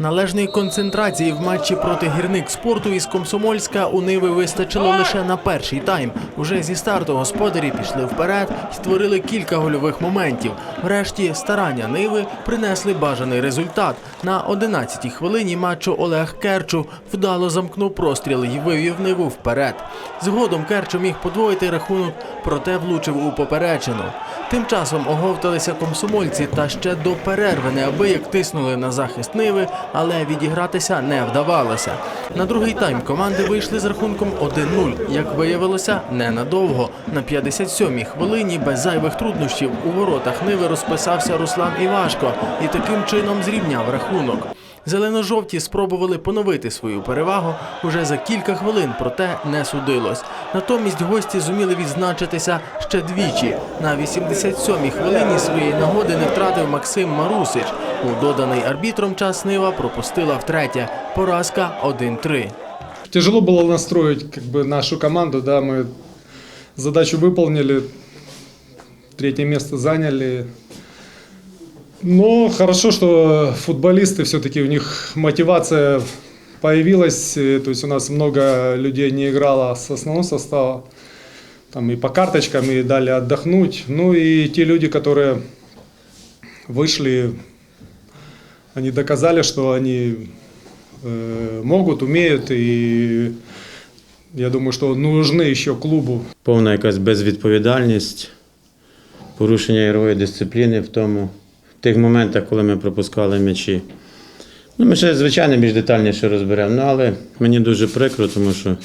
Належної концентрації в матчі проти гірник спорту із Комсомольська у Ниви вистачило лише на перший тайм. Уже зі старту господарі пішли вперед і створили кілька гольових моментів. Врешті старання Ниви принесли бажаний результат. На 11-й хвилині матчу Олег Керчу вдало замкнув простріл і вивів Ниву вперед. Згодом Керчу міг подвоїти рахунок, проте влучив у поперечину. Тим часом оговталися комсомольці та ще до перерви неабияк тиснули на захист Ниви, але відігратися не вдавалося. На другий тайм команди вийшли з рахунком 1-0. Як виявилося, ненадовго. На 57-й хвилині без зайвих труднощів у воротах Ниви розписався Руслан Івашко і таким чином зрівняв рахунок. Зелено-жовті спробували поновити свою перевагу уже за кілька хвилин, проте не судилось. Натомість гості зуміли відзначитися ще двічі. На 87-й хвилині своєї нагоди не втратив Максим Марусич. У доданий арбітром час Нива пропустила втретє. Поразка 1-3. Тяжело было настроить как бы, нашу команду, да, мы задачу выполнили, третье место заняли. Но хорошо, что футболисты все-таки у них мотивация появилась, э, то есть у нас много людей не играло с основного состава, там и по карточкам, и дали отдохнуть. Ну и те люди, которые вышли, они доказали, что они э, могут, умеют, и я думаю, что нужны еще клубу. повна якась безвідповідальність, порушення ігрової дисципліни в тому, в тих моментах, коли ми пропускали м'ячі. Ну, ми ще, звичайно, більш детальніше розберемо. Ну, але мені дуже прикро, тому що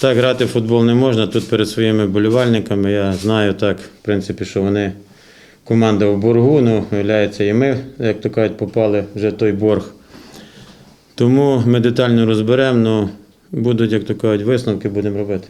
так грати в футбол не можна. Тут перед своїми болівальниками я знаю так, в принципі, що вони команда в боргу, ну, виявляється, і ми, як то кажуть, попали вже той борг. Тому ми детально розберемо, ну, будуть, як то кажуть, висновки будемо робити.